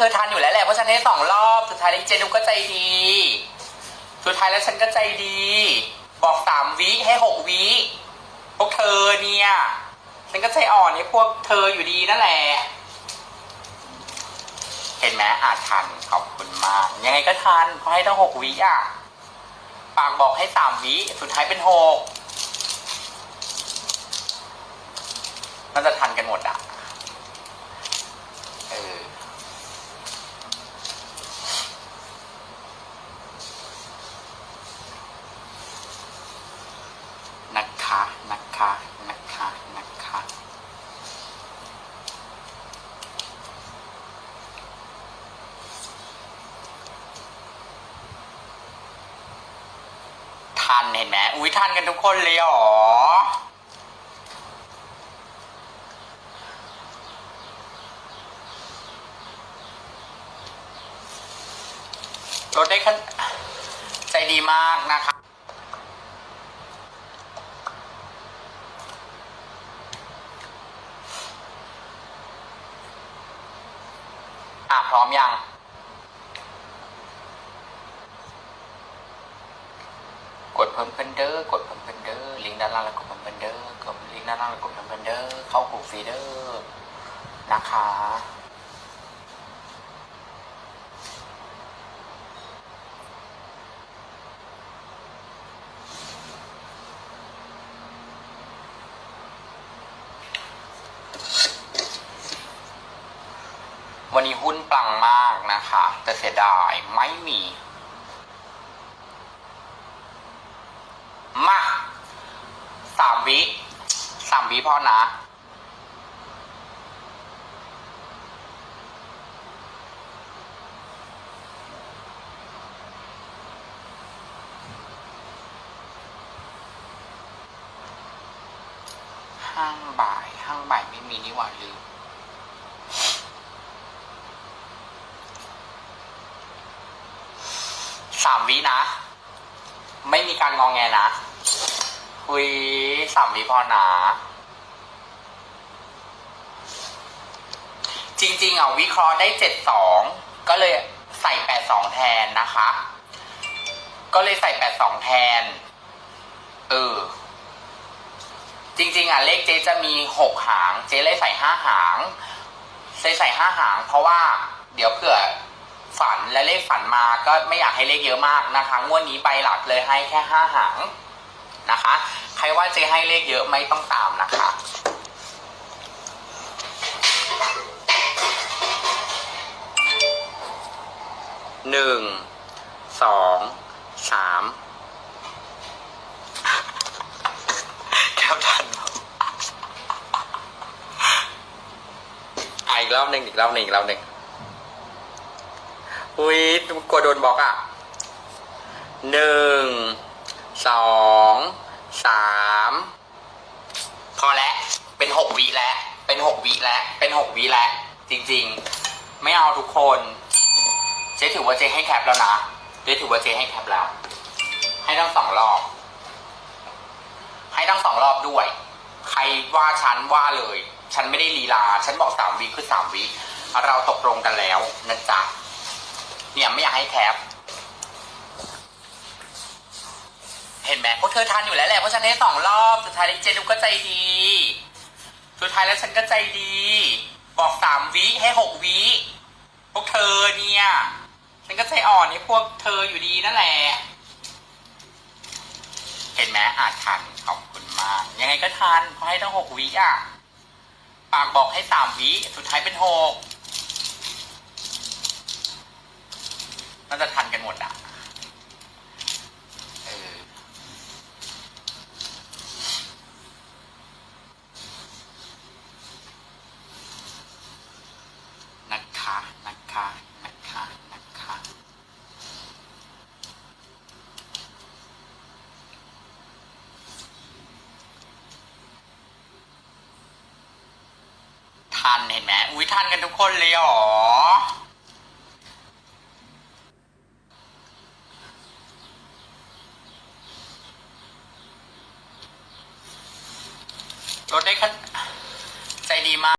เธอทันอยู่แล้วแหละเพราะฉันให้สองรอบสุดท้ายแล้วเจนุกก็ใจดี สุดท้ายแล้วฉันก็ใจดี บอกสามวิให้หกวิพวกเธอเนี่ยฉันก็ใจอ่อนให้พวกเธออยู่ดีนั่นแหละเห็นไหมอาจทันขอบคุณมาก ยังไงก็ทันเพราะให้ตั้งหกวิอะปากบอกให้สามวิสุดท้ายเป็นหกมันจะทันกันหมดอะ เออ นะคะ นะคะนะคะนะคะทันเห็นไหมอุ้ยทันกันทุกคนเลยหรอรถได้คันใจดีมากนะคะ อะพร้อมยัง กดเพิ่มเพิ่นเดอร์กดเพิ่มเพิ่นเดอร์ลิงก์ด้านล่างแล้วกดเพิ่มเพิ่นเดอร์กดลิงก์ด้านล่างแล้วกดเพิ่มเพิ่นเดอร์เข้ากลุ่มฟีเดอร์นะคะ วันนี้หุ้นปังมากนะคะ แต่เสียดายไม่มีมาสามวิสามวิพอนะ ห้างบ่าย ห้างบ่ายไม่มีนี่หว่าลืม สามวินะ ไม่มีการงองแงนะ คุยสามวิพอนะจริง ๆอะวิเคราะห์ได้เจ็ดสองก็เลยใส่แปดสองแทนนะคะ ก็เลยใส่แปดสองแทน เออ จริง ๆ อะ เลขเจ๊จะมีหกหาง เจ๊เลยใส่ห้าหางเจ๊ใส่ห้าหาง เพราะว่า เดี๋ยวเผื่อ ฝันและเลขฝันมาก็ไม่อยากให้เลขเยอะมากนะคะ งวดนี้ใบหลักเลยให้แค่ห้าหางนะคะ ใครว่าเจ๊ให้เลขเยอะไม่ต้องตามนะคะหนึ่งสองสามแคปทันอีกรอบหนึ่งอีกรอบหนึ่งอีกรอบหนึ่ง อุ้ยกลัวโดนบล็อกอะหนึ่งสองสามพอแล้วเป็นหกวิแล้วเป็นหกวิแล้วเป็นหกวิแล้วจริงๆ ไม่เอาทุกคนเจ๊ถือว่าเจ๊ให้แคปแล้วนะเจ๊ถือว่าเจ๊ให้แคปแล้ว ให้ทั้งสองรอบ ให้ทั้งสองรอบด้วย ใครว่าฉันว่าเลย ฉันไม่ได้ลีลา ฉันบอกสามวิคือสามวิเราตกลงกันแล้วนะจ๊ะ เนี่ยไม่อยากให้แคปเห็นไหมพวกเธอทันอยู่แล้วแหละเพราะฉันให้สองรอบสุดท้ายแล้วเจนุกก็ใจดี สุดท้ายแล้วฉันก็ใจดี บอกสามวิให้หกวิพวกเธอเนี่ยฉันก็ใจอ่อนให้พวกเธออยู่ดีนั่นแหละเห็นไหมอาจทันขอบคุณมาก ยังไงก็ทันเพราะให้ตั้งหกวิอะปากบอกให้สามวิสุดท้ายเป็นหก น่าจะทันกันหมดอะเออนะคะนะคะนะคะนะคะทันเห็นไหมอุ้ยทันกันทุกคนเลยเหรอ รถได้ขันใจดีมาก